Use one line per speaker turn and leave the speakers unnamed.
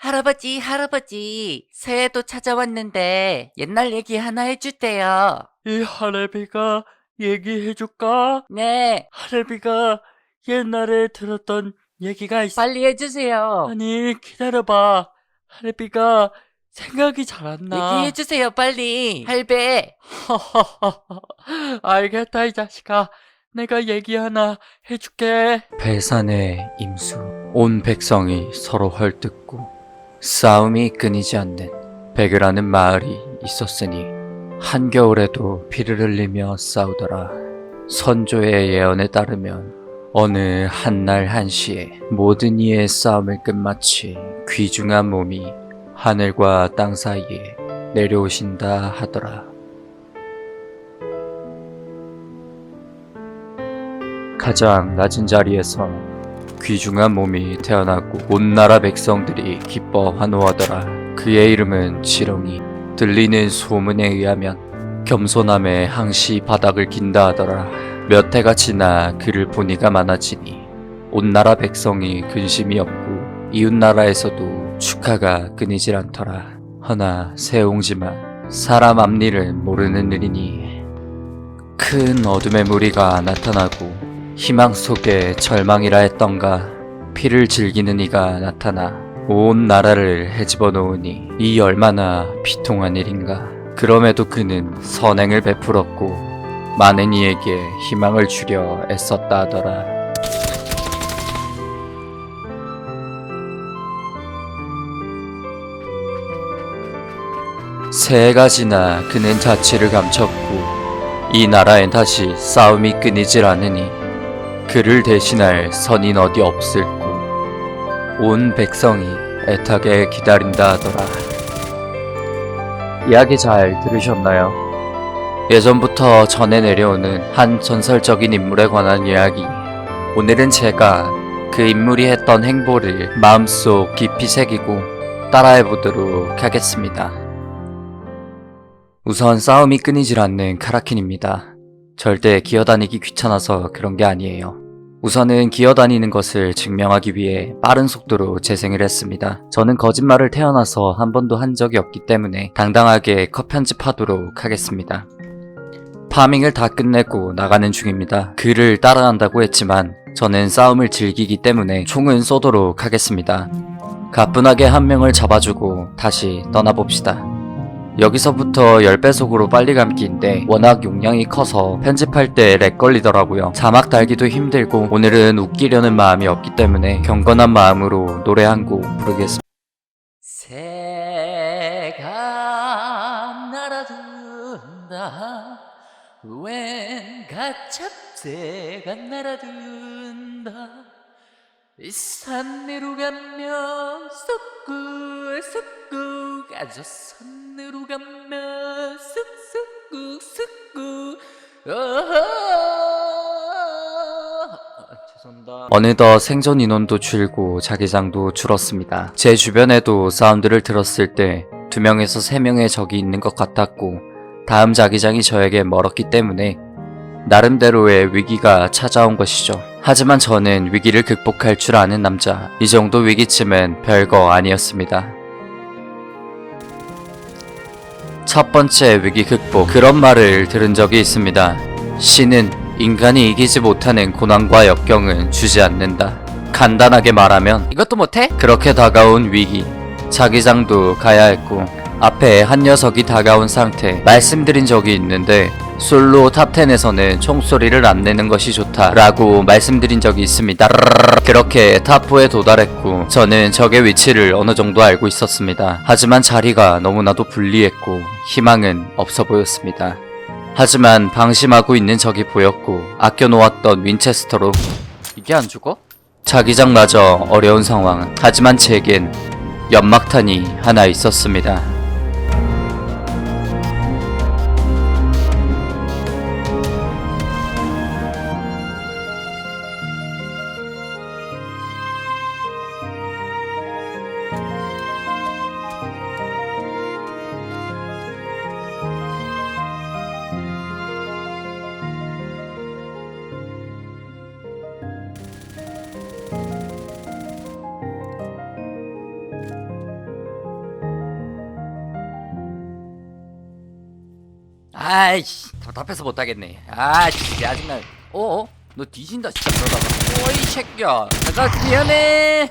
할아버지, 할아버지, 새해도 찾아왔는데 옛날 얘기 하나 해주세요.
이 할애비가 얘기해줄까?
네,
할애비가 옛날에 들었던 얘기가 있어.
빨리 해주세요.
아니, 기다려봐. 할애비가 생각이 잘 안 나.
얘기해주세요, 빨리. 할배.
알겠다, 이 자식아. 내가 얘기 하나 해줄게. 배산의 임수. 온 백성이 서로 헐뜯고 싸움이 끊이지 않는 백이라는 마을이 있었으니 한겨울에도 피를 흘리며 싸우더라. 선조의 예언에 따르면 어느 한날 한시에 모든 이의 싸움을 끝마치 귀중한 몸이 하늘과 땅 사이에 내려오신다 하더라. 가장 낮은 자리에서 귀중한 몸이 태어나고 온 나라 백성들이 기뻐 환호하더라. 그의 이름은 지렁이. 들리는 소문에 의하면 겸손함에 항시 바닥을 긴다 하더라. 몇 해가 지나 그를 보니가 많아지니 온 나라 백성이 근심이 없고 이웃 나라에서도 축하가 끊이질 않더라. 허나 세옹지만 사람 앞일은 모르는 일이니 큰 어둠의 무리가 나타나고 희망 속에 절망이라 했던가 피를 즐기는 이가 나타나 온 나라를 헤집어 놓으니 이 얼마나 비통한 일인가. 그럼에도 그는 선행을 베풀었고 많은 이에게 희망을 주려 애썼다 하더라. 새해가 지나 그는 자취를 감췄고 이 나라엔 다시 싸움이 끊이질 않으니 그를 대신할 선인 어디 없을고 온 백성이 애타게 기다린다 하더라. 이야기 잘 들으셨나요? 예전부터 전해 내려오는 한 전설적인 인물에 관한 이야기. 오늘은 제가 그 인물이 했던 행보를 마음속 깊이 새기고 따라해 보도록 하겠습니다. 우선 싸움이 끊이질 않는 카라킨입니다. 절대 기어다니기 귀찮아서 그런 게 아니에요. 우선은 기어다니는 것을 증명하기 위해 빠른 속도로 재생을 했습니다. 저는 거짓말을 태어나서 한 번도 한 적이 없기 때문에 당당하게 컷 편집하도록 하겠습니다. 파밍을 다 끝내고 나가는 중입니다. 그를 따라간다고 했지만 저는 싸움을 즐기기 때문에 총은 쏘도록 하겠습니다. 가뿐하게 한 명을 잡아주고 다시 떠나봅시다. 여기서부터 10배속으로 빨리 감기인데 워낙 용량이 커서 편집할 때 렉 걸리더라고요. 자막 달기도 힘들고 오늘은 웃기려는 마음이 없기 때문에 경건한 마음으로 노래 한 곡 부르겠습니다.
새가 날아든다. 웬 가찹새가 날아든다. 이 산내로 아주 산내로 가면 쑥쑥 국 쑥국 죄송합니다.
어느덧 생존 인원도 줄고 자기장도 줄었습니다. 제 주변에도 사운드를 들었을 때두 명에서 세 명의 적이 있는 것 같았고 다음 자기장이 저에게 멀었기 때문에 나름대로의 위기가 찾아온 것이죠. 하지만 저는 위기를 극복할 줄 아는 남자. 이 정도 위기쯤은 별거 아니었습니다. 첫 번째 위기 극복. 그런 말을 들은 적이 있습니다. 신은 인간이 이기지 못하는 고난과 역경은 주지 않는다. 간단하게 말하면
이것도 못해?
그렇게 다가온 위기. 자기장도 가야 했고 앞에 한 녀석이 다가온 상태 말씀드린 적이 있는데 솔로 탑10에서는 총소리를 안 내는 것이 좋다라고 말씀드린 적이 있습니다. 그렇게 탑4에 도달했고 저는 적의 위치를 어느 정도 알고 있었습니다. 하지만 자리가 너무나도 불리했고 희망은 없어 보였습니다. 하지만 방심하고 있는 적이 보였고 아껴놓았던 윈체스터로 이게 안 죽어? 자기장마저 어려운 상황. 하지만 제겐 연막탄이 하나 있었습니다. 아이씨 답답해서 못하겠네. 아 진짜 짜증나 어어? 너 뒤진다 진짜. 그러다가. 어이 새끼야. 내가 미안해